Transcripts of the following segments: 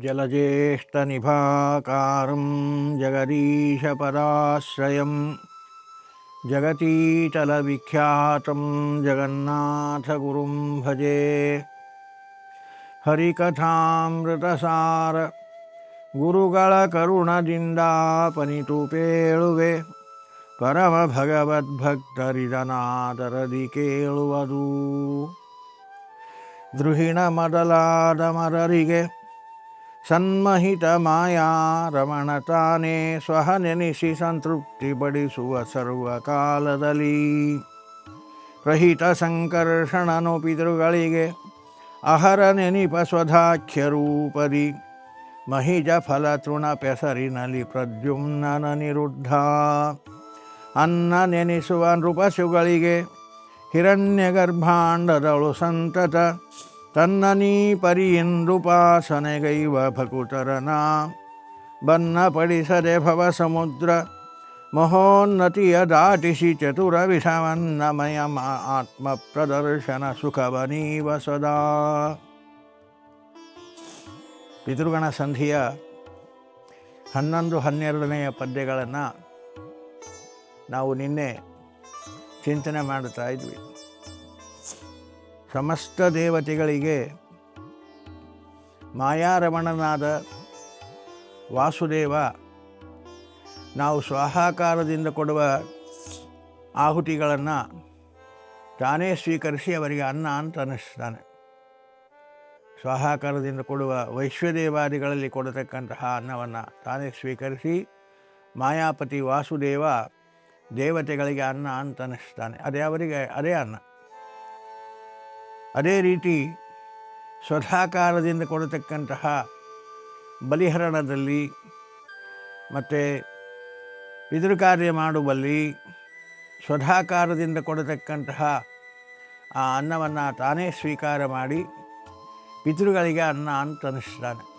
जलज्येष्ठनिभाकारं जगदीशपदाश्रयं जगतीतलविख्यातं जगन्नाथगुरुं भजे ಹರಿಕಥಾಮೃತಸಾರ ಗುರುಗಳ ಕರುಣದಿಂದ ಪನಿತು ಪೇಳುವೆ ಪರಮ ಭಗವದ್ಭಕ್ತರಿದನಾದರದಿ ಕೇಳುವುದು ದ್ರುಹಿಣ ಮೊದಲಾದ ಮರರಿಗೆ ಸನ್ಮಹಿತ ಮಾಯಾ ರಮಣ ತಾನೇ ಸ್ವಹ ನೆನೆಸಿ ಸಂತೃಪ್ತಿ ಪಡಿಸುವ ಸರ್ವಕಾಲದಲ್ಲಿ ರಹಿತ ಸಂಕರ್ಷಣನು ಪಿತೃಗಳಿಗೆ ಅಹರ ನೆನಿಪ ಸ್ವಧಾಖ್ಯ ರೂಪದಿ. ಮಹಿಜ ಫಲ ತೃಣ ಪೆಸರಿನಲ್ಲಿ ಪ್ರದ್ಯುಮ್ನನ ನಿರುದ್ಧ. ಅನ್ನ ನೆನೆಸುವ ನೃಪಶುಗಳಿಗೆ ಹಿರಣ್ಯ ಗರ್ಭಾಂಡದಳು ಸಂತತ. ತನ್ನ ನೀ ಪರಿಯಿಂದುಪಾಸನೆಗೈವ ಭಕುತರನ. ಬನ್ನ ಪಡಿಸದೆ ಭವ ಸಮುದ್ರ ಮಹೋನ್ನತಿಯ ದಾಟಿಸಿ ಚತುರ ವಿಷವನ್ನಮಯ ಆತ್ಮ ಪ್ರದರ್ಶನ ಸುಖವನೀವ ಸದಾ. ಪಿತೃಗಣ ಸಂಧಿಯ ಹನ್ನೊಂದು ಹನ್ನೆರಡನೆಯ ಪದ್ಯಗಳನ್ನು ನಾವು ನಿನ್ನೆ ಚಿಂತನೆ ಮಾಡುತ್ತಾ ಇದ್ವಿ. ಸಮಸ್ತ ದೇವತೆಗಳಿಗೆ ಮಾಯಾರಮಣನಾದ ವಾಸುದೇವ ನಾವು ಸ್ವಾಹಾಕಾರದಿಂದ ಕೊಡುವ ಆಹುತಿಗಳನ್ನು ತಾನೇ ಸ್ವೀಕರಿಸಿ ಅವರಿಗೆ ಅನ್ನ ಅಂತ ಅನ್ನಿಸ್ತಾನೆ. ಸ್ವಾಹಾಕಾರದಿಂದ ಕೊಡುವ ವೈಶ್ವದೇವಾದಿಗಳಲ್ಲಿ ಕೊಡತಕ್ಕಂತಹ ಅನ್ನವನ್ನು ತಾನೇ ಸ್ವೀಕರಿಸಿ ಮಾಯಾಪತಿ ವಾಸುದೇವ ದೇವತೆಗಳಿಗೆ ಅನ್ನ ಅಂತ ಅನ್ನಿಸ್ತಾನೆ. ಅದೇ ಅವರಿಗೆ ಅದೇ ಅನ್ನ. ಅದೇ ರೀತಿ ಸ್ವಧಾಕಾರದಿಂದ ಕೊಡತಕ್ಕಂತಹ ಬಲಿಹರಣದಲ್ಲಿ ಮತ್ತು ಪಿತೃಕಾರ್ಯ ಮಾಡುವಲ್ಲಿ ಸ್ವಧಾಕಾರದಿಂದ ಕೊಡತಕ್ಕಂತಹ ಆ ಅನ್ನವನ್ನು ತಾನೇ ಸ್ವೀಕಾರ ಮಾಡಿ ಪಿತೃಗಳಿಗೆ ಅನ್ನ ಅಂತ ಅನ್ನಿಸ್ತಾನೆ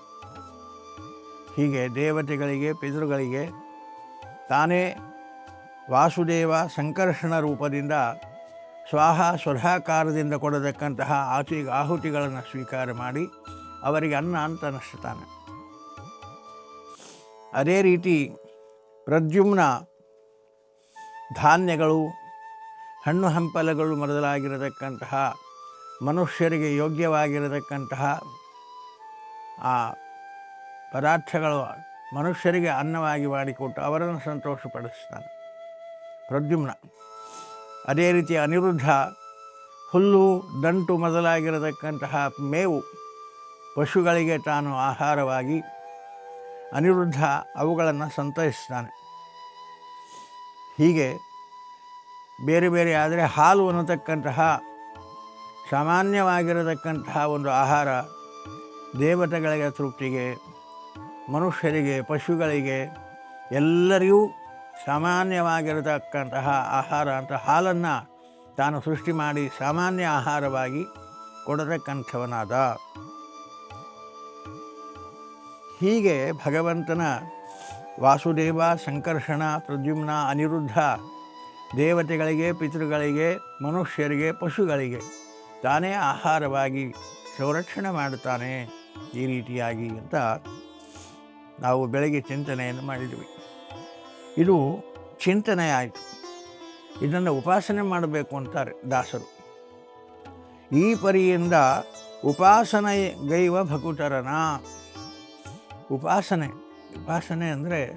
ಹೀಗೆ ದೇವತೆಗಳಿಗೆ, ಪಿತೃಗಳಿಗೆ ತಾನೇ ವಾಸುದೇವ ಸಂಕರ್ಷಣ ರೂಪದಿಂದ ಸ್ವಾಹ ಸ್ವಧಾಕಾರದಿಂದ ಕೊಡತಕ್ಕಂತಹ ಆಚಿ ಆಹುತಿಗಳನ್ನು ಸ್ವೀಕಾರ ಮಾಡಿ ಅವರಿಗೆ ಅನ್ನ ಅಂತ ಅನ್ನಿಸ್ತಾನೆ ಅದೇ ರೀತಿ ಪ್ರದ್ಯುಮ್ನ ಧಾನ್ಯಗಳು, ಹಣ್ಣು ಹಂಪಲಗಳು ಮೊದಲಾಗಿರತಕ್ಕಂತಹ ಮನುಷ್ಯರಿಗೆ ಯೋಗ್ಯವಾಗಿರತಕ್ಕಂತಹ ಆ ಪದಾರ್ಥಗಳು ಮನುಷ್ಯರಿಗೆ ಅನ್ನವಾಗಿ ಮಾಡಿಕೊಟ್ಟು ಅವರನ್ನು ಸಂತೋಷಪಡಿಸ್ತಾನೆ ಪ್ರದ್ಯುಮ್ನ. ಅದೇ ರೀತಿ ಅನಿರುದ್ಧ ಹುಲ್ಲು ದಂಟು ಮೊದಲಾಗಿರತಕ್ಕಂತಹ ಮೇವು ಪಶುಗಳಿಗೆ ತಾನು ಆಹಾರವಾಗಿ ಅನಿರುದ್ಧ ಅವುಗಳನ್ನು ಸಂತೈಸ್ತಾನೆ. ಹೀಗೆ ಬೇರೆ ಬೇರೆ ಆದರೆ ಹಾಲು ಅನ್ನತಕ್ಕಂತಹ ಸಾಮಾನ್ಯವಾಗಿರತಕ್ಕಂತಹ ಒಂದು ಆಹಾರ ದೇವತೆಗಳಿಗೆ ತೃಪ್ತಿಗೆ, ಮನುಷ್ಯರಿಗೆ, ಪಶುಗಳಿಗೆ ಎಲ್ಲರಿಗೂ ಸಾಮಾನ್ಯವಾಗಿರತಕ್ಕಂತಹ ಆಹಾರ ಅಂತ ಹಾಲನ್ನು ತಾನು ಸೃಷ್ಟಿ ಮಾಡಿ ಸಾಮಾನ್ಯ ಆಹಾರವಾಗಿ ಕೊಡತಕ್ಕಂಥವನಾದ. ಹೀಗೆ ಭಗವಂತನ ವಾಸುದೇವ, ಸಂಕರ್ಷಣ, ಪ್ರದ್ಯುಮ್ನ, ಅನಿರುದ್ಧ ದೇವತೆಗಳಿಗೆ, ಪಿತೃಗಳಿಗೆ, ಮನುಷ್ಯರಿಗೆ, ಪಶುಗಳಿಗೆ ತಾನೇ ಆಹಾರವಾಗಿ ಸಂರಕ್ಷಣೆ ಮಾಡುತ್ತಾನೆ ಈ ರೀತಿಯಾಗಿ ಅಂತ ನಾವು ಬೆಳಗ್ಗೆ ಚಿಂತನೆಯನ್ನು ಮಾಡಿದ್ವಿ. ಇದು ಚಿಂತನೆ ಆಯಿತು. ಇದನ್ನು ಉಪಾಸನೆ ಮಾಡಬೇಕು ಅಂತಾರೆ ದಾಸರು. ಈ ಪರಿಯಿಂದ ಉಪಾಸನೆ ಗೈವ ಭಕುತರನ. ಉಪಾಸನೆ ಉಪಾಸನೆ ಅಂದರೆ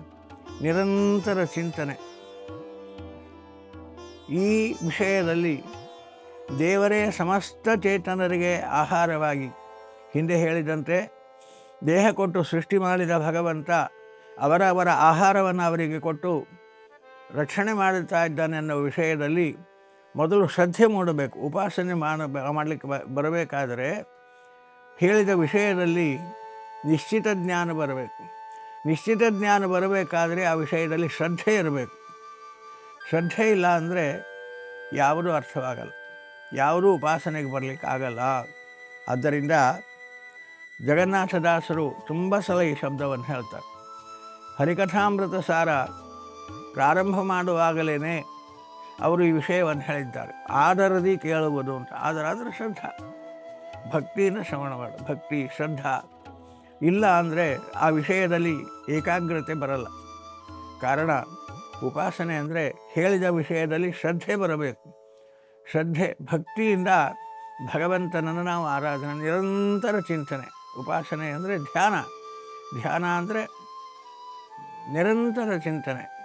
ನಿರಂತರ ಚಿಂತನೆ. ಈ ವಿಷಯದಲ್ಲಿ ದೇವರೇ ಸಮಸ್ತ ಚೇತನರಿಗೆ ಆಹಾರವಾಗಿ ಹಿಂದೆ ಹೇಳಿದಂತೆ ದೇಹ ಕೊಟ್ಟು ಸೃಷ್ಟಿ ಮಾಡಿದ ಭಗವಂತ ಅವರ ಅವರ ಆಹಾರವನ್ನು ಅವರಿಗೆ ಕೊಟ್ಟು ರಕ್ಷಣೆ ಮಾಡುತ್ತಾ ಇದ್ದಾನೆ ಅನ್ನೋ ವಿಷಯದಲ್ಲಿ ಮೊದಲು ಶ್ರದ್ಧೆ ಮೂಡಬೇಕು. ಉಪಾಸನೆ ಮಾಡ, ಮಾಡಲಿಕ್ಕೆ ಬರಬೇಕಾದರೆ ಹೇಳಿದ ವಿಷಯದಲ್ಲಿ ನಿಶ್ಚಿತ ಜ್ಞಾನ ಬರಬೇಕು. ನಿಶ್ಚಿತ ಜ್ಞಾನ ಬರಬೇಕಾದರೆ ಆ ವಿಷಯದಲ್ಲಿ ಶ್ರದ್ಧೆ ಇರಬೇಕು. ಶ್ರದ್ಧೆ ಇಲ್ಲ ಅಂದರೆ ಯಾವುದೂ ಅರ್ಥವಾಗಲ್ಲ. ಯಾವುದೂ ಉಪಾಸನೆಗೆ ಬರಲಿಕ್ಕೆ ಆಗಲ್ಲ. ಆದ್ದರಿಂದ ಜಗನ್ನಾಥದಾಸರು ತುಂಬ ಸಲ ಈ ಶಬ್ದವನ್ನು ಹೇಳ್ತಾರೆ. ಹರಿಕಥಾಮೃತ ಸಾರ ಪ್ರಾರಂಭ ಮಾಡುವಾಗಲೇ ಅವರು ಈ ವಿಷಯವನ್ನು ಹೇಳಿದ್ದಾರೆ. ಆದರದಿ ಕೇಳುವುದು ಅಂತ. ಆದರೆ ಆದರೆ ಶ್ರದ್ಧಾ. ಭಕ್ತಿಯನ್ನು ಶ್ರವಣ ಮಾಡು. ಭಕ್ತಿ, ಶ್ರದ್ಧಾ. ಇಲ್ಲ ಅಂದರೆ ಆ ವಿಷಯದಲ್ಲಿ ಏಕಾಗ್ರತೆ ಬರಲ್ಲ. ಕಾರಣ ಉಪಾಸನೆ ಅಂದರೆ ಹೇಳಿದ ವಿಷಯದಲ್ಲಿ ಶ್ರದ್ಧೆ ಬರಬೇಕು. ಶ್ರದ್ಧೆ, ಭಕ್ತಿಯಿಂದ ಭಗವಂತನನ್ನು ನಾವು ಆರಾಧನೆ, ನಿರಂತರ ಚಿಂತನೆ. ಉಪಾಸನೆ ಅಂದರೆ ಧ್ಯಾನ. ಧ್ಯಾನ ಅಂದರೆ ನಿರಂತರ ಚಿಂತನೆ.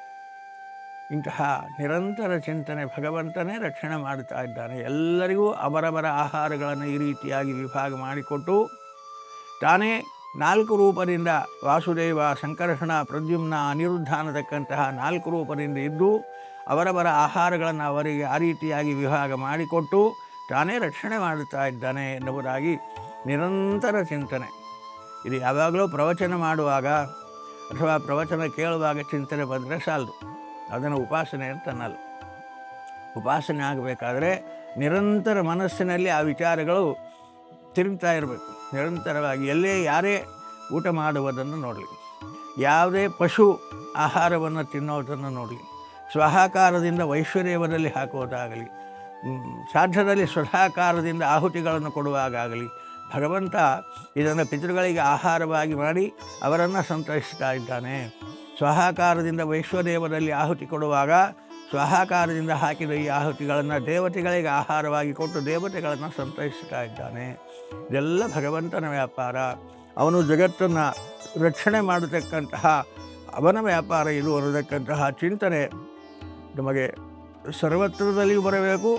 ಇಂತಹ ನಿರಂತರ ಚಿಂತನೆ ಭಗವಂತನೇ ರಕ್ಷಣೆ ಮಾಡುತ್ತಾ ಇದ್ದಾನೆ. ಎಲ್ಲರಿಗೂ ಅವರವರ ಆಹಾರಗಳನ್ನು ಈ ರೀತಿಯಾಗಿ ವಿಭಾಗ ಮಾಡಿಕೊಟ್ಟು ತಾನೇ ನಾಲ್ಕು ರೂಪದಿಂದ ವಾಸುದೇವ ಸಂಕರ್ಷಣ ಪ್ರದ್ಯುಮ್ನ ಅನಿರುದ್ಧ ಅನ್ನತಕ್ಕಂತಹ ನಾಲ್ಕು ರೂಪದಿಂದ ಇದ್ದು ಅವರವರ ಆಹಾರಗಳನ್ನು ಅವರಿಗೆ ಆ ರೀತಿಯಾಗಿ ವಿಭಾಗ ಮಾಡಿಕೊಟ್ಟು ತಾನೇ ರಕ್ಷಣೆ ಮಾಡುತ್ತಾ ಇದ್ದಾನೆ ಎನ್ನುವುದಾಗಿ ನಿರಂತರ ಚಿಂತನೆ. ಇದು ಯಾವಾಗಲೂ ಪ್ರವಚನ ಮಾಡುವಾಗ ಅಥವಾ ಪ್ರವಚನ ಕೇಳುವಾಗ ಚಿಂತನೆ ಬಂದರೆ ಸಾಲದು. ಅದನ್ನು ಉಪಾಸನೆ ಅಂತ ಅನ್ನಲ್ಲ. ಉಪಾಸನೆ ಆಗಬೇಕಾದ್ರೆ ನಿರಂತರ ಮನಸ್ಸಿನಲ್ಲಿ ಆ ವಿಚಾರಗಳು ತಿರುಗ್ತಾ ಇರಬೇಕು. ನಿರಂತರವಾಗಿ ಎಲ್ಲೇ ಯಾರೇ ಊಟ ಮಾಡುವುದನ್ನು ನೋಡಲಿ. ಯಾವುದೇ ಪಶು ಆಹಾರವನ್ನು ತಿನ್ನೋದನ್ನು ನೋಡಲಿ. ಸ್ವಹಾಕಾರದಿಂದ ವೈಶ್ವರ್ಯವದಲ್ಲಿ ಹಾಕುವುದಾಗಲಿ ಸಾಧ್ಯದಲ್ಲಿ ಸ್ವಹಾಕಾರದಿಂದ ಆಹುತಿಗಳನ್ನು ಕೊಡುವಾಗಲಿ ಭಗವಂತ ಇದನ್ನು ಪಿತೃಗಳಿಗೆ ಆಹಾರವಾಗಿ ಮಾಡಿ ಅವರನ್ನು ಸಂತೈಸ್ತಾ ಇದ್ದಾನೆ. ಸ್ವಹಾಕಾರದಿಂದ ವೈಶ್ವದೇವರಲ್ಲಿ ಆಹುತಿ ಕೊಡುವಾಗ ಸ್ವಹಾಕಾರದಿಂದ ಹಾಕಿದ ಈ ಆಹುತಿಗಳನ್ನು ದೇವತೆಗಳಿಗೆ ಆಹಾರವಾಗಿ ಕೊಟ್ಟು ದೇವತೆಗಳನ್ನು ಸಂತೈಸ್ತಾ ಇದ್ದಾನೆ. ಇದೆಲ್ಲ ಭಗವಂತನ ವ್ಯಾಪಾರ. ಅವನು ಜಗತ್ತನ್ನು ರಕ್ಷಣೆ ಮಾಡತಕ್ಕಂತಹ ಅವನ ವ್ಯಾಪಾರ ಇದು ಅನ್ನತಕ್ಕಂತಹ ಚಿಂತನೆ ನಮಗೆ ಸರ್ವತ್ರದಲ್ಲಿಯೂ ಬರಬೇಕು.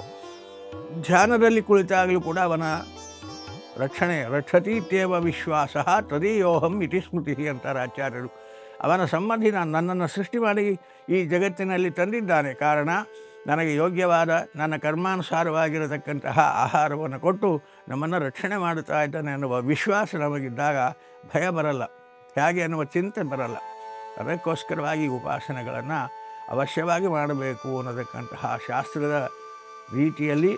ಧ್ಯಾನದಲ್ಲಿ ಕುಳಿತಾಗಲೂ ಕೂಡ ಅವನ ರಕ್ಷಣೆ, ರಕ್ಷತೀತ್ಯೇವ ವಿಶ್ವಾಸ ತದೀಯೋಹಂ ಇತಿ ಸ್ಮೃತಿ ಅಂತಾರೆ ಆಚಾರ್ಯರು ಅವನ ಸಂಬಂಧಿ ನಾನು ನನ್ನನ್ನು ಸೃಷ್ಟಿ ಮಾಡಿ ಈ ಜಗತ್ತಿನಲ್ಲಿ ತಂದಿದ್ದಾನೆ. ಕಾರಣ, ನನಗೆ ಯೋಗ್ಯವಾದ, ನನ್ನ ಕರ್ಮಾನುಸಾರವಾಗಿರತಕ್ಕಂತಹ ಆಹಾರವನ್ನು ಕೊಟ್ಟು ನಮ್ಮನ್ನು ರಕ್ಷಣೆ ಮಾಡುತ್ತಾ ಇದ್ದಾನೆ ಅನ್ನುವ ವಿಶ್ವಾಸ ನಮಗಿದ್ದಾಗ ಭಯ ಬರಲ್ಲ. ಹೇಗೆ ಅನ್ನುವ ಚಿಂತೆ ಬರಲ್ಲ. ಅದಕ್ಕೋಸ್ಕರವಾಗಿ ಉಪಾಸನೆಗಳನ್ನು ಅವಶ್ಯವಾಗಿ ಮಾಡಬೇಕು ಅನ್ನೋದಕ್ಕಂತಹ ಶಾಸ್ತ್ರದ ರೀತಿಯಲ್ಲಿ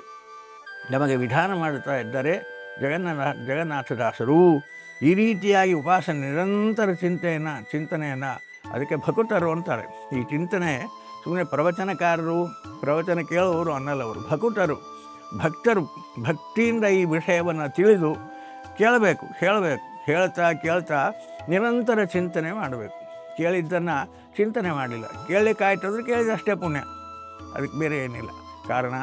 ನಮಗೆ ವಿಧಾನ ಮಾಡುತ್ತಾ ಇದ್ದರೆ ಜಗನ್ನ ಜಗನ್ನಾಥದಾಸರು ಈ ರೀತಿಯಾಗಿ ಉಪಾಸನೆ, ನಿರಂತರ ಚಿಂತೆಯನ್ನು, ಚಿಂತನೆಯನ್ನು ಅದಕ್ಕೆ ಭಕುತರು ಅಂತಾರೆ. ಈ ಚಿಂತನೆ ಸುಮ್ಮನೆ ಪ್ರವಚನಕಾರರು, ಪ್ರವಚನ ಕೇಳುವವರು ಅನ್ನಲ್ಲವರು ಭಕುತರು. ಭಕ್ತರು, ಭಕ್ತಿಯಿಂದ ಈ ವಿಷಯವನ್ನು ತಿಳಿದು ಕೇಳಬೇಕು, ಹೇಳಬೇಕು. ಹೇಳ್ತಾ ಕೇಳ್ತಾ ನಿರಂತರ ಚಿಂತನೆ ಮಾಡಬೇಕು. ಕೇಳಿದ್ದನ್ನು ಚಿಂತನೆ ಮಾಡಲಿಲ್ಲ. ಕೇಳಲಿಕ್ಕಾಯ್ತಂದ್ರೆ ಕೇಳಿದಷ್ಟೇ ಪುಣ್ಯ. ಅದಕ್ಕೆ ಬೇರೆ ಏನಿಲ್ಲ. ಕಾರಣ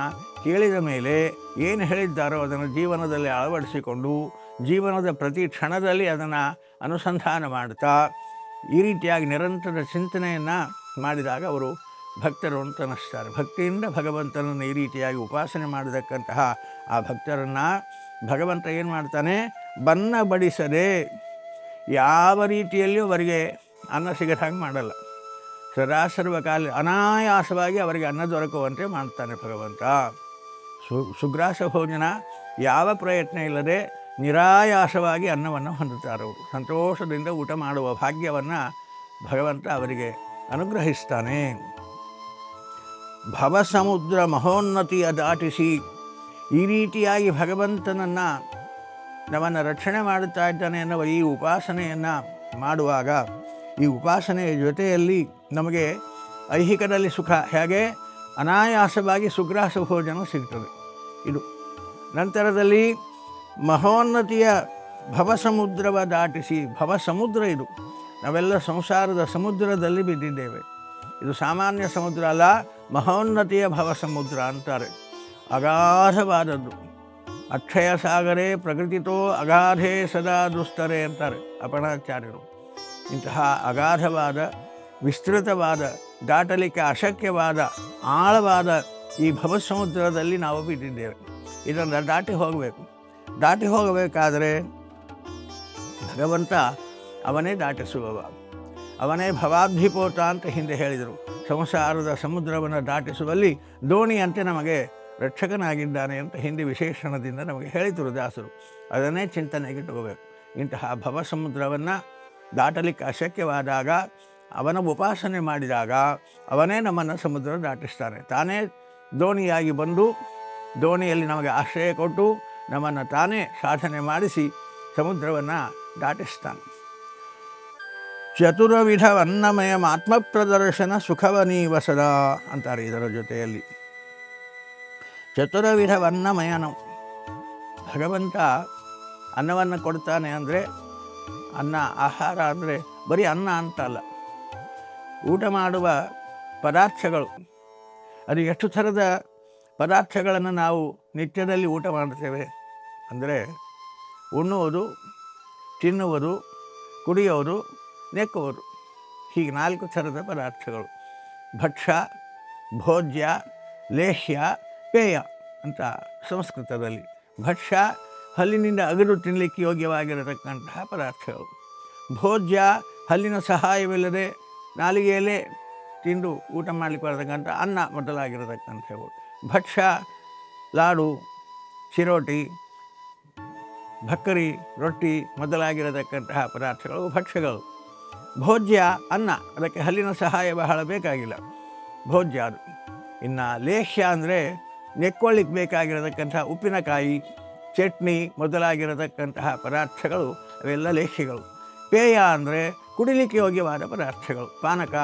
ಕೇಳಿದ ಮೇಲೆ ಏನು ಹೇಳಿದ್ದಾರೋ ಅದನ್ನು ಜೀವನದಲ್ಲಿ ಅಳವಡಿಸಿಕೊಂಡು ಜೀವನದ ಪ್ರತಿ ಕ್ಷಣದಲ್ಲಿ ಅದನ್ನು ಅನುಸಂಧಾನ ಮಾಡ್ತಾ ಈ ರೀತಿಯಾಗಿ ನಿರಂತರ ಚಿಂತನೆಯನ್ನು ಮಾಡಿದಾಗ ಅವರು ಭಕ್ತರು ಅಂತ ಅನ್ನಿಸ್ತಾರೆ ಭಕ್ತಿಯಿಂದ ಭಗವಂತನನ್ನು ಈ ರೀತಿಯಾಗಿ ಉಪಾಸನೆ ಮಾಡತಕ್ಕಂತಹ ಆ ಭಕ್ತರನ್ನು ಭಗವಂತ ಏನು ಮಾಡ್ತಾನೆ? ಬನ್ನ ಬಡಿಸದೆ ಯಾವ ರೀತಿಯಲ್ಲಿಯೂ ಅವರಿಗೆ ಅನ್ನ ಸಿಗದ ಹಾಗೆ ಮಾಡಲ್ಲ. ಸದಾ ಸರ್ವಕಾಲ ಅನಾಯಾಸವಾಗಿ ಅವರಿಗೆ ಅನ್ನ ದೊರಕುವಂತೆ ಮಾಡ್ತಾನೆ ಭಗವಂತ. ಸು ಸುಗ್ರಾಸ ಭೋಜನ ಯಾವ ಪ್ರಯತ್ನ ಇಲ್ಲದೆ ನಿರಾಯಾಸವಾಗಿ ಅನ್ನವನ್ನು ಹೊಂದುತ್ತಾರೆ ಸಂತೋಷದಿಂದ ಊಟ ಮಾಡುವ ಭಾಗ್ಯವನ್ನು ಭಗವಂತ ಅವರಿಗೆ ಅನುಗ್ರಹಿಸ್ತಾನೆ. ಭವಸಮುದ್ರ ಮಹೋನ್ನತಿಯ ದಾಟಿಸಿ ಈ ರೀತಿಯಾಗಿ ಭಗವಂತನನ್ನು ನಮ್ಮನ್ನು ರಕ್ಷಣೆ ಮಾಡುತ್ತಾ ಇದ್ದಾನೆ ಎನ್ನುವ ಈ ಉಪಾಸನೆಯನ್ನು ಮಾಡುವಾಗ ಈ ಉಪಾಸನೆಯ ಜೊತೆಯಲ್ಲಿ ನಮಗೆ ಐಹಿಕದಲ್ಲಿ ಸುಖ. ಹೇಗೆ? ಅನಾಯಾಸವಾಗಿ ಸುಗ್ರಾಸ ಭೋಜನ ಸಿಗ್ತದೆ. ಇದು. ನಂತರದಲ್ಲಿ ಮಹೋನ್ನತಿಯ ಭವಸಮುದ್ರವ ದಾಟಿಸಿ, ಭವಸಮುದ್ರ ಇದು. ನಾವೆಲ್ಲ ಸಂಸಾರದ ಸಮುದ್ರದಲ್ಲಿ ಬಿದ್ದಿದ್ದೇವೆ. ಇದು ಸಾಮಾನ್ಯ ಸಮುದ್ರ ಅಲ್ಲ, ಮಹೋನ್ನತಿಯ ಭವಸಮುದ್ರ ಅಂತಾರೆ. ಅಗಾಧವಾದದ್ದು. ಅಕ್ಷಯ ಸಾಗರೇ ಪ್ರಕೃತಿತೋ ಅಗಾಧೇ ಸದಾ ದುಸ್ತರೆ ಅಂತಾರೆ ಅಪಣಾಚಾರ್ಯರು ಇಂತಹ ಅಗಾಧವಾದ, ವಿಸ್ತೃತವಾದ, ದಾಟಲಿಕ್ಕೆ ಅಶಕ್ಯವಾದ, ಆಳವಾದ ಈ ಭವಸಮುದ್ರದಲ್ಲಿ ನಾವು ಬಿದ್ದಿದ್ದೇವೆ ಇದನ್ನು ದಾಟಿ ಹೋಗಬೇಕು. ದಾಟಿ ಹೋಗಬೇಕಾದರೆ ಭಗವಂತ ಅವನೇ ದಾಟಿಸುವವ. ಅವನೇ ಭವಾಬ್ಧಿಪೋತ ಅಂತ ಹಿಂದೆ ಹೇಳಿದರು. ಸಂಸಾರದ ಸಮುದ್ರವನ್ನು ದಾಟಿಸುವಲ್ಲಿ ದೋಣಿಯಂತೆ ನಮಗೆ ರಕ್ಷಕನಾಗಿದ್ದಾನೆ ಅಂತ ಹಿಂದೆ ವಿಶೇಷಣದಿಂದ ನಮಗೆ ಹೇಳಿದರು ದಾಸರು. ಅದನ್ನೇ ಚಿಂತನೆಗೆ ತಗೋಬೇಕು ಇಂತಹ ಭವ ಸಮುದ್ರವನ್ನು ದಾಟಲಿಕ್ಕೆ ಅಶಕ್ಯವಾದಾಗ, ಅವನ ಉಪಾಸನೆ ಮಾಡಿದಾಗ ಅವನೇ ನಮ್ಮನ್ನು ಸಮುದ್ರ ದಾಟಿಸ್ತಾನೆ. ತಾನೇ ದೋಣಿಯಾಗಿ ಬಂದು ದೋಣಿಯಲ್ಲಿ ನಮಗೆ ಆಶ್ರಯ ಕೊಟ್ಟು ನಮ್ಮನ್ನು ತಾನೇ ಸಾಧನೆ ಮಾಡಿಸಿ ಸಮುದ್ರವನ್ನು ದಾಟಿಸ್ತಾನೆ. ಚತುರವಿಧ ಅನ್ನಮಯ ಆತ್ಮ ಪ್ರದರ್ಶನ ಸುಖವನೀವಸದ ಅಂತಾರೆ ಇದರ ಜೊತೆಯಲ್ಲಿ. ಚತುರವಿಧ ಅನ್ನಮಯನ ಭಗವಂತ ಅನ್ನವನ್ನು ಕೊಡ್ತಾನೆ ಅಂದರೆ ಅನ್ನ, ಆಹಾರ ಅಂದರೆ ಬರೀ ಅನ್ನ ಅಂತಲ್ಲ. ಊಟ ಮಾಡುವ ಪದಾರ್ಥಗಳು ಅದು ಎಷ್ಟು ಥರದ ಪದಾರ್ಥಗಳನ್ನು ನಾವು ನಿತ್ಯದಲ್ಲಿ ಊಟ ಮಾಡ್ತೇವೆ ಅಂದರೆ ಉಣ್ಣುವುದು, ತಿನ್ನುವುದು, ಕುಡಿಯೋದು, ನೆಕ್ಕುವುದು. ಹೀಗೆ ನಾಲ್ಕು ಥರದ ಪದಾರ್ಥಗಳು. ಭಕ್ಷ್ಯ, ಭೋಜ್ಯ, ಲೇಹ್ಯ, ಪೇಯ ಅಂತ ಸಂಸ್ಕೃತದಲ್ಲಿ. ಭಕ್ಷ್ಯ ಹಲ್ಲಿನಿಂದ ಅಗದು ತಿನ್ನಲಿಕ್ಕೆ ಯೋಗ್ಯವಾಗಿರತಕ್ಕಂತಹ ಪದಾರ್ಥಗಳು. ಭೋಜ್ಯ ಹಲ್ಲಿನ ಸಹಾಯವಿಲ್ಲದೆ ನಾಲಿಗೆಯಲ್ಲೇ ತಿಂದು ಊಟ ಮಾಡಲಿಕ್ಕೆ ಬರತಕ್ಕಂಥ ಅನ್ನ ಮೊದಲಾಗಿರತಕ್ಕಂಥವು ಭಕ್ಷ್ಯ, ಲಾಡು, ಚಿರೋಟಿ, ಭಕ್ಕರಿ, ರೊಟ್ಟಿ ಮೊದಲಾಗಿರತಕ್ಕಂತಹ ಪದಾರ್ಥಗಳು, ಭಕ್ಷ್ಯಗಳು. ಭೋಜ್ಯ, ಅನ್ನ, ಅದಕ್ಕೆ ಹಲ್ಲಿನ ಸಹಾಯ ಬಹಳ ಬೇಕಾಗಿಲ್ಲ. ಭೋಜ್ಯ ಅದು. ಇನ್ನು ಲೇಹ್ಯ ಅಂದರೆ ನೆಕ್ಕೊಳ್ಳಿಕ್ಕೆ ಬೇಕಾಗಿರತಕ್ಕಂಥ ಉಪ್ಪಿನಕಾಯಿ, ಚಟ್ನಿ ಮೊದಲಾಗಿರತಕ್ಕಂತಹ ಪದಾರ್ಥಗಳು, ಅವೆಲ್ಲ ಲೇಹ್ಯಗಳು. ಪೇಯ ಅಂದರೆ ಕುಡಿಲಿಕ್ಕೆ ಯೋಗ್ಯವಾದ ಪದಾರ್ಥಗಳು. ಪಾನಕ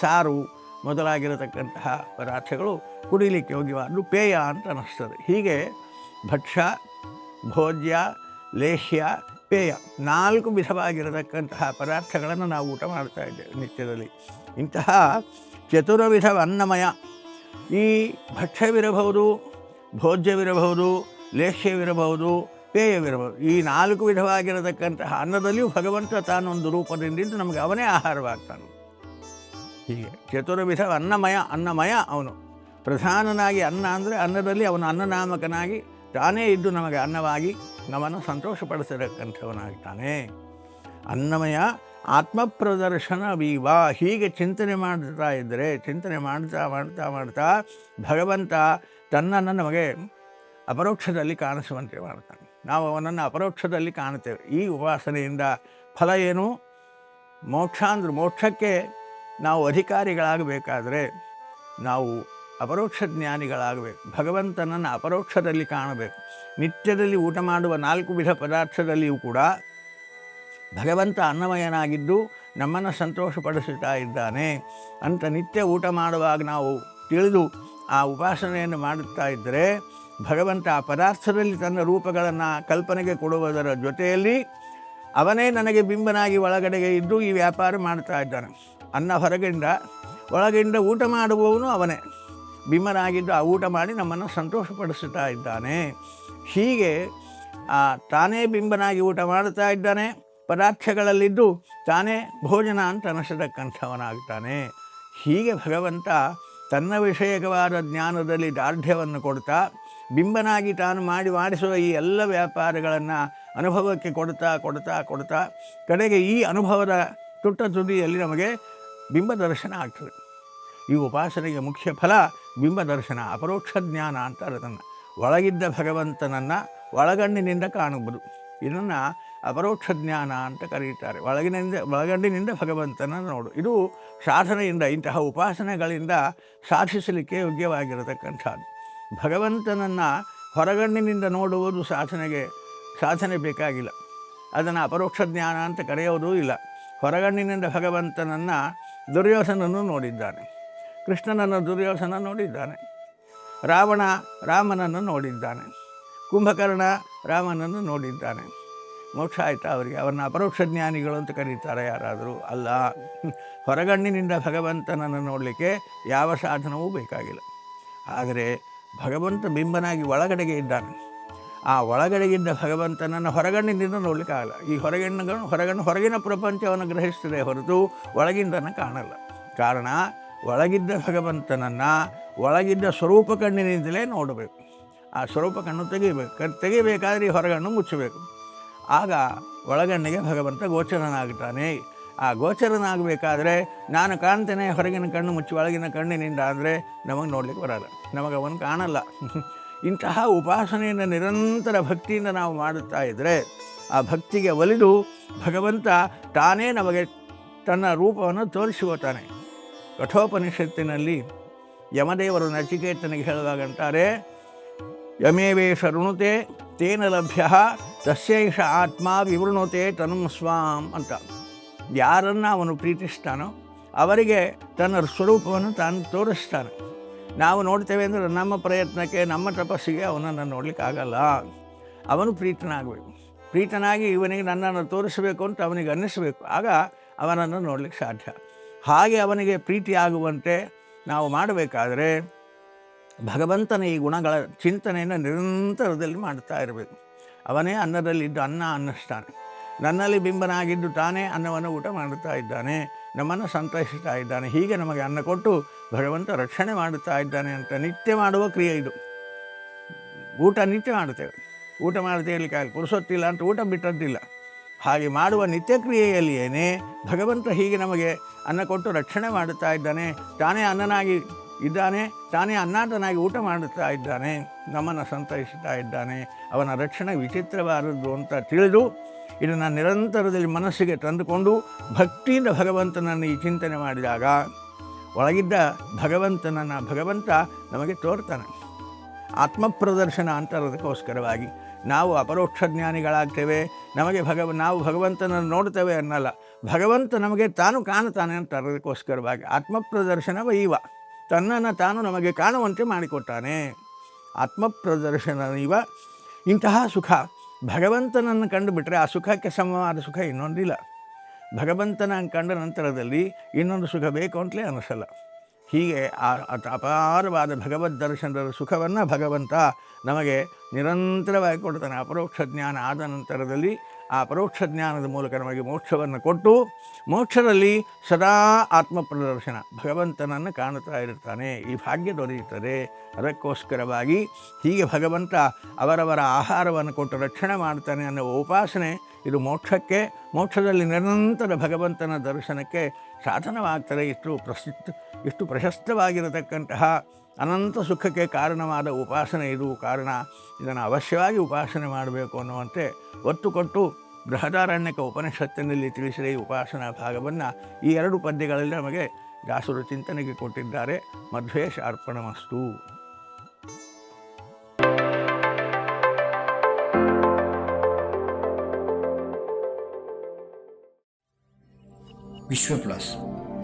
ಸಾರು ಮೊದಲಾಗಿರತಕ್ಕಂತಹ ಪದಾರ್ಥಗಳು ಕುಡಿಲಿಕ್ಕೆ ಯೋಗ್ಯವಾದ ಪೇಯ ಅಂತ ಅನ್ನಿಸ್ತದೆ. ಹೀಗೆ ಭಕ್ಷ್ಯ ಭೋಜ್ಯ, ಲೇಹ್ಯ, ಪೇಯ ನಾಲ್ಕು ವಿಧವಾಗಿರತಕ್ಕಂತಹ ಪದಾರ್ಥಗಳನ್ನು ನಾವು ಊಟ ಮಾಡ್ತಾ ಇದ್ದೇವೆ ನಿತ್ಯದಲ್ಲಿ. ಇಂತಹ ಚತುರ್ವಿಧ ಅನ್ನಮಯ. ಈ ಭಕ್ಷ್ಯವಿರಬಹುದು ಭೋಜ್ಯವಿರಬಹುದು, ಲೇಹ್ಯವಿರಬಹುದು, ಪೇಯವಿರಬಹುದು. ಈ ನಾಲ್ಕು ವಿಧವಾಗಿರತಕ್ಕಂತಹ ಅನ್ನದಲ್ಲಿಯೂ ಭಗವಂತ ತಾನೊಂದು ರೂಪದಿಂದಿದ್ದು ನಮಗೆ ಅವನೇ ಆಹಾರವಾಗ್ತಾನೆ. ಹೀಗೆ. ಚತುರ್ವಿಧ ಅನ್ನಮಯ ಅನ್ನಮಯ ಅವನು. ಪ್ರಧಾನನಾಗಿ ಅನ್ನ ಅಂದರೆ ಅನ್ನದಲ್ಲಿ ಅವನು ಅನ್ನನಾಮಕನಾಗಿ ತಾನೇ ಇದ್ದು ನಮಗೆ ಅನ್ನವಾಗಿ ನಮ್ಮನ್ನು ಸಂತೋಷಪಡಿಸಿರಕ್ಕಂಥವನಾಗ್ತಾನೆ ಅನ್ನಮಯ ಆತ್ಮಪ್ರದರ್ಶನ ವೀವ. ಹೀಗೆ ಚಿಂತನೆ ಮಾಡ್ತಾ ಇದ್ದರೆ, ಚಿಂತನೆ ಮಾಡ್ತಾ ಮಾಡ್ತಾ ಮಾಡ್ತಾ ಭಗವಂತ ತನ್ನನ್ನು ನಮಗೆ ಅಪರೋಕ್ಷದಲ್ಲಿ ಕಾಣಿಸುವಂತೆ ಮಾಡ್ತಾನೆ. ನಾವು ಅವನನ್ನು ಅಪರೋಕ್ಷದಲ್ಲಿ ಕಾಣುತ್ತೇವೆ. ಈ ಉಪಾಸನೆಯಿಂದ ಫಲ ಏನು? ಮೋಕ್ಷ ಅಂದ್ರೆ ಮೋಕ್ಷಕ್ಕೆ ನಾವು ಅಧಿಕಾರಿಗಳಾಗಬೇಕಾದರೆ ನಾವು ಅಪರೋಕ್ಷ ಜ್ಞಾನಿಗಳಾಗಬೇಕು. ಭಗವಂತನನ್ನು ಅಪರೋಕ್ಷದಲ್ಲಿ ಕಾಣಬೇಕು. ನಿತ್ಯದಲ್ಲಿ ಊಟ ಮಾಡುವ ನಾಲ್ಕು ವಿಧ ಪದಾರ್ಥದಲ್ಲಿಯೂ ಕೂಡ ಭಗವಂತ ಅನ್ನಮಯನಾಗಿದ್ದು ನಮ್ಮನ್ನು ಸಂತೋಷಪಡಿಸುತ್ತಾ ಇದ್ದಾನೆ ಅಂತ ನಿತ್ಯ ಊಟ ಮಾಡುವಾಗ ನಾವು ತಿಳಿದು ಆ ಉಪಾಸನೆಯನ್ನು ಮಾಡುತ್ತಾ ಇದ್ದರೆ ಭಗವಂತ ಆ ಪದಾರ್ಥದಲ್ಲಿ ತನ್ನ ರೂಪಗಳನ್ನು ಕಲ್ಪನೆಗೆ ಕೊಡುವುದರ ಜೊತೆಯಲ್ಲಿ ಅವನೇ ನನಗೆ ಬಿಂಬನಾಗಿ ಒಳಗಡೆಗೆ ಇದ್ದು ಈ ವ್ಯಾಪಾರ ಮಾಡ್ತಾ ಇದ್ದಾನೆ. ಅನ್ನ ಹೊರಗಿಂದ, ಒಳಗಿಂದ ಊಟ ಮಾಡುವವನು ಅವನೇ. ಭೀಮನಾಗಿದ್ದು ಆ ಊಟ ಮಾಡಿ ನಮ್ಮನ್ನು ಸಂತೋಷಪಡಿಸುತ್ತಾ ಇದ್ದಾನೆ. ಹೀಗೆ ತಾನೇ ಬಿಂಬನಾಗಿ ಊಟ ಮಾಡುತ್ತಾ ಇದ್ದಾನೆ. ಪದಾರ್ಥಗಳಲ್ಲಿದ್ದು ತಾನೇ ಭೋಜನ ಅಂತ ಅನಿಸತಕ್ಕಂಥವನಾಗ್ತಾನೆ. ಹೀಗೆ ಭಗವಂತ ತನ್ನ ವಿಷಯಕವಾದ ಜ್ಞಾನದಲ್ಲಿ ದಾರ್ಢ್ಯವನ್ನು ಕೊಡ್ತಾ, ಬಿಂಬನಾಗಿ ತಾನು ಮಾಡಿ ಮಾಡಿಸುವ ಈ ಎಲ್ಲ ವ್ಯಾಪಾರಗಳನ್ನು ಅನುಭವಕ್ಕೆ ಕೊಡ್ತಾ ಕೊಡ್ತಾ ಕೊಡ್ತಾ, ಕಡೆಗೆ ಈ ಅನುಭವದ ತುಟ್ಟ ತುದಿಯಲ್ಲಿ ನಮಗೆ ಬಿಂಬ ದರ್ಶನ ಆಗ್ತದೆ. ಈ ಉಪಾಸನೆಗೆ ಮುಖ್ಯ ಫಲ ಬಿಂಬ ದರ್ಶನ, ಅಪರೋಕ್ಷ ಜ್ಞಾನ ಅಂತ ಅದನ್ನು ಒಳಗಿದ್ದ ಭಗವಂತನನ್ನು ಒಳಗಣ್ಣಿನಿಂದ ಕಾಣಬಹುದು ಇದನ್ನು ಅಪರೋಕ್ಷ ಜ್ಞಾನ ಅಂತ ಕರೆಯುತ್ತಾರೆ ಒಳಗಿನಿಂದ, ಒಳಗಣ್ಣಿನಿಂದ ಭಗವಂತನನ್ನು ನೋಡು. ಇದು ಸಾಧನೆಯಿಂದ, ಇಂತಹ ಉಪಾಸನೆಗಳಿಂದ ಸಾಧಿಸಲಿಕ್ಕೆ ಯೋಗ್ಯವಾಗಿರತಕ್ಕಂಥದ್ದು. ಭಗವಂತನನ್ನು ಹೊರಗಣ್ಣಿನಿಂದ ನೋಡುವುದು ಸಾಧನೆಗೆ, ಸಾಧನೆ ಬೇಕಾಗಿಲ್ಲ. ಅದನ್ನು ಅಪರೋಕ್ಷ ಜ್ಞಾನ ಅಂತ ಕರೆಯೋದೂ ಇಲ್ಲ. ಹೊರಗಣ್ಣಿನಿಂದ ಭಗವಂತನನ್ನು ದುರ್ಯೋಧನನ್ನು ನೋಡಿದ್ದಾನೆ. ಕೃಷ್ಣನನ್ನು ದುರ್ಯೋಧನ ನೋಡಿದ್ದಾನೆ. ರಾವಣ ರಾಮನನ್ನು ನೋಡಿದ್ದಾನೆ. ಕುಂಭಕರ್ಣ ರಾಮನನ್ನು ನೋಡಿದ್ದಾನೆ. ಮೋಕ್ಷ ಆಯಿತಾ ಅವರಿಗೆ? ಅವರನ್ನ ಅಪರೋಕ್ಷ ಜ್ಞಾನಿಗಳು ಅಂತ ಕರೀತಾರೆ ಯಾರಾದರೂ? ಅಲ್ಲ. ಹೊರಗಣ್ಣಿನಿಂದ ಭಗವಂತನನ್ನು ನೋಡಲಿಕ್ಕೆ ಯಾವ ಸಾಧನವೂ ಬೇಕಾಗಿಲ್ಲ. ಆದರೆ ಭಗವಂತ ಬಿಂಬನಾಗಿ ಒಳಗಡೆಗೆ ಇದ್ದಾನೆ. ಆ ಒಳಗಡೆಗಿದ್ದ ಭಗವಂತನನ್ನು ಹೊರಗಣ್ಣಿನಿಂದ ನೋಡಲಿಕ್ಕಾಗಲ್ಲ ಈ ಹೊರಗಣ್ಣಗಳು ಹೊರಗಣ್ಣು, ಹೊರಗಿನ ಪ್ರಪಂಚವನ್ನು ಗ್ರಹಿಸ್ತದೆ ಹೊರತು ಒಳಗಿಂದನ ಕಾಣಲ್ಲ. ಕಾರಣ, ಒಳಗಿದ್ದ ಭಗವಂತನನ್ನು ಒಳಗಿದ್ದ ಸ್ವರೂಪ ಕಣ್ಣಿನಿಂದಲೇ ನೋಡಬೇಕು. ಆ ಸ್ವರೂಪ ಕಣ್ಣು ತೆಗಿಬೇಕು. ತೆಗಿಬೇಕಾದ್ರೆ ಈ ಹೊರಗಣ್ಣು ಮುಚ್ಚಬೇಕು. ಆಗ ಒಳಗಣ್ಣಿಗೆ ಭಗವಂತ ಗೋಚರನಾಗುತ್ತಾನೆ ಆ ಗೋಚರನಾಗಬೇಕಾದ್ರೆ ನಾನು ಕಾಣ್ತೇನೆ ಹೊರಗಿನ ಕಣ್ಣು ಮುಚ್ಚಿ ಒಳಗಿನ ಕಣ್ಣಿನಿಂದ ಅಂದರೆ ನಮಗೆ ನೋಡಲಿಕ್ಕೆ ಬರಲ್ಲ. ನಮಗೆ ಅವನು ಕಾಣಲ್ಲ. ಇಂತಹ ಉಪಾಸನೆಯನ್ನು ನಿರಂತರ ಭಕ್ತಿಯಿಂದ ನಾವು ಮಾಡುತ್ತಾ ಇದ್ದರೆ ಆ ಭಕ್ತಿಗೆ ಒಲಿದು ಭಗವಂತ ತಾನೇ ನಮಗೆ ತನ್ನ ರೂಪವನ್ನು ತೋರಿಸುವತಾನೆ ಕಠೋಪನಿಷತ್ತಿನಲ್ಲಿ ಯಮದೇವರು ನಚಿಕೇತನಿಗೆ ಹೇಳುವಾಗಂತಾರೆ ಯಮೇವೇಶ ಋಣುತೆ ತೇನ ಲಭ್ಯ, ತಸ್ಯೈಷ ಆತ್ಮ ವಿವೃಣುತೆ ತನು ಸ್ವಾಂ ಅಂತ. ಯಾರನ್ನು ಅವನು ಪ್ರೀತಿಸ್ತಾನೋ ಅವರಿಗೆ ತನ್ನ ಸ್ವರೂಪವನ್ನು ತಾನು ತೋರಿಸ್ತಾನೆ. ನಾವು ನೋಡ್ತೇವೆ ಅಂದರೆ ನಮ್ಮ ಪ್ರಯತ್ನಕ್ಕೆ ನಮ್ಮ ತಪಸ್ಸಿಗೆ ಅವನನ್ನು ನೋಡಲಿಕ್ಕಾಗಲ್ಲ ಅವನು ಪ್ರೀತನಾಗಬೇಕು. ಪ್ರೀತನಾಗಿ ಇವನಿಗೆ ನನ್ನನ್ನು ತೋರಿಸಬೇಕು ಅಂತ ಅವನಿಗೆ ಅನ್ನಿಸಬೇಕು. ಆಗ ಅವನನ್ನು ನೋಡಲಿಕ್ಕೆ ಸಾಧ್ಯ. ಹಾಗೆ ಅವನಿಗೆ ಪ್ರೀತಿಯಾಗುವಂತೆ ನಾವು ಮಾಡಬೇಕಾದರೆ ಭಗವಂತನ ಈ ಗುಣಗಳ ಚಿಂತನೆಯನ್ನು ನಿರಂತರದಲ್ಲಿ ಮಾಡ್ತಾ ಇರಬೇಕು. ಅವನೇ ಅನ್ನದಲ್ಲಿದ್ದು ಅನ್ನ ಅನ್ನಿಸ್ತಾನೆ. ನನ್ನಲ್ಲಿ ಬಿಂಬನಾಗಿದ್ದು ತಾನೇ ಅನ್ನವನ್ನು ಊಟ ಮಾಡುತ್ತಾ ಇದ್ದಾನೆ. ನಮ್ಮನ್ನು ಸಂತೈಸ್ತಾ ಇದ್ದಾನೆ. ಹೀಗೆ ನಮಗೆ ಅನ್ನ ಕೊಟ್ಟು ಭಗವಂತ ರಕ್ಷಣೆ ಮಾಡುತ್ತಾ ಇದ್ದಾನೆ ಅಂತ ನಿತ್ಯ ಮಾಡುವ ಕ್ರಿಯೆ ಇದು. ಊಟ ನಿತ್ಯ ಮಾಡುತ್ತೇವೆ. ಊಟ ಮಾಡದೆ ಇರಲಿಕ್ಕೆ ಪುರುಸೊತ್ತಿಲ್ಲ ಅಂತ ಊಟ ಬಿಟ್ಟದ್ದಿಲ್ಲ. ಹಾಗೆ ಮಾಡುವ ನಿತ್ಯ ಕ್ರಿಯೆಯಲ್ಲಿಯೇ ಭಗವಂತ ಹೀಗೆ ನಮಗೆ ಅನ್ನ ಕೊಟ್ಟು ರಕ್ಷಣೆ ಮಾಡುತ್ತಾ ಇದ್ದಾನೆ. ತಾನೇ ಅನ್ನನಾಗಿ ಇದ್ದಾನೆ. ತಾನೇ ಅನ್ನಾಟನಾಗಿ ಊಟ ಮಾಡುತ್ತಾ ಇದ್ದಾನೆ. ನಮ್ಮನ್ನು ಸಂತೈಸುತ್ತಾ ಇದ್ದಾನೆ. ಅವನ ರಕ್ಷಣೆ ವಿಚಿತ್ರವಾದದ್ದು ಅಂತ ತಿಳಿದು ಇದನ್ನು ನಿರಂತರದಲ್ಲಿ ಮನಸ್ಸಿಗೆ ತಂದುಕೊಂಡು ಭಕ್ತಿಯಿಂದ ಭಗವಂತನನ್ನು ಈ ಚಿಂತನೆ ಮಾಡಿದಾಗ ಒಳಗಿದ್ದ ಭಗವಂತನನ್ನು ಭಗವಂತ ನಮಗೆ ತೋರ್ತಾನೆ. ಆತ್ಮಪ್ರದರ್ಶನ ಅಂತರದಕ್ಕೋಸ್ಕರವಾಗಿ ನಾವು ಅಪರೋಕ್ಷ ಜ್ಞಾನಿಗಳಾಗ್ತೇವೆ, ನಮಗೆ ಭಗವ, ನಾವು ಭಗವಂತನನ್ನು ನೋಡ್ತೇವೆ ಅನ್ನಲ್ಲ, ಭಗವಂತ ನಮಗೆ ತಾನು ಕಾಣುತ್ತಾನೆ ಅಂತರದಕ್ಕೋಸ್ಕರವಾಗಿ ಆತ್ಮಪ್ರದರ್ಶನ ವೈವ ತನ್ನನ್ನು ತಾನು ನಮಗೆ ಕಾಣುವಂತೆ ಮಾಡಿಕೊಟ್ಟಾನೆ. ಆತ್ಮಪ್ರದರ್ಶನ ಇವ, ಇಂತಹ ಸುಖ. ಭಗವಂತನನ್ನು ಕಂಡುಬಿಟ್ರೆ ಆ ಸುಖಕ್ಕೆ ಸಮವಾದ ಸುಖ ಇನ್ನೊಂದಿಲ್ಲ ಭಗವಂತನ ಕಂಡ ನಂತರದಲ್ಲಿ ಇನ್ನೊಂದು ಸುಖ ಬೇಕು ಅಂತಲೇ ಅನಿಸಲ್ಲ. ಹೀಗೆ ಆ ಅಪಾರವಾದ ಭಗವದ್ ದರ್ಶನದ ಸುಖವನ್ನು ಭಗವಂತ ನಮಗೆ ನಿರಂತರವಾಗಿ ಕೊಡ್ತಾನೆ. ಅಪರೋಕ್ಷ ಜ್ಞಾನ ಆದ ನಂತರದಲ್ಲಿ ಆ ಪರೋಕ್ಷ ಜ್ಞಾನದ ಮೂಲಕ ನಮಗೆ ಮೋಕ್ಷವನ್ನು ಕೊಟ್ಟು ಮೋಕ್ಷದಲ್ಲಿ ಸದಾ ಆತ್ಮ ಪ್ರದರ್ಶನ ಭಗವಂತನನ್ನು ಕಾಣುತ್ತಾ ಇರುತ್ತಾನೆ. ಈ ಭಾಗ್ಯ ದೊರೆಯುತ್ತದೆ. ಅದಕ್ಕೋಸ್ಕರವಾಗಿ ಹೀಗೆ ಭಗವಂತ ಅವರವರ ಆಹಾರವನ್ನು ಕೊಟ್ಟು ರಕ್ಷಣೆ ಮಾಡ್ತಾನೆ ಅನ್ನೋ ಉಪಾಸನೆ ಇದು ಮೋಕ್ಷಕ್ಕೆ, ಮೋಕ್ಷದಲ್ಲಿ ನಿರಂತರ ಭಗವಂತನ ದರ್ಶನಕ್ಕೆ ಸಾಧನವಾಗ್ತದೆ. ಇಷ್ಟು ಪ್ರಸಿದ್ಧ ಇಷ್ಟು ಪ್ರಶಸ್ತವಾಗಿರತಕ್ಕಂತಹ ಅನಂತ ಸುಖಕ್ಕೆ ಕಾರಣವಾದ ಉಪಾಸನೆ ಇದು. ಕಾರಣ ಇದನ್ನು ಅವಶ್ಯವಾಗಿ ಉಪಾಸನೆ ಮಾಡಬೇಕು ಅನ್ನುವಂತೆ ಒತ್ತು ಕೊಟ್ಟು ಬೃಹದಾರಣ್ಯಕ ಉಪನಿಷತ್ತಿನಲ್ಲಿ ತಿಳಿಸಿದ ಈ ಉಪಾಸನಾ ಭಾಗವನ್ನು ಈ ಎರಡು ಪದ್ಯಗಳಲ್ಲಿ ನಮಗೆ ದಾಸರು ಚಿಂತನೆಗೆ ಕೊಟ್ಟಿದ್ದಾರೆ. ಮಧ್ವೇಶ ಅರ್ಪಣಮಸ್ತು. ವಿಶ್ವ ಪ್ಲಸ್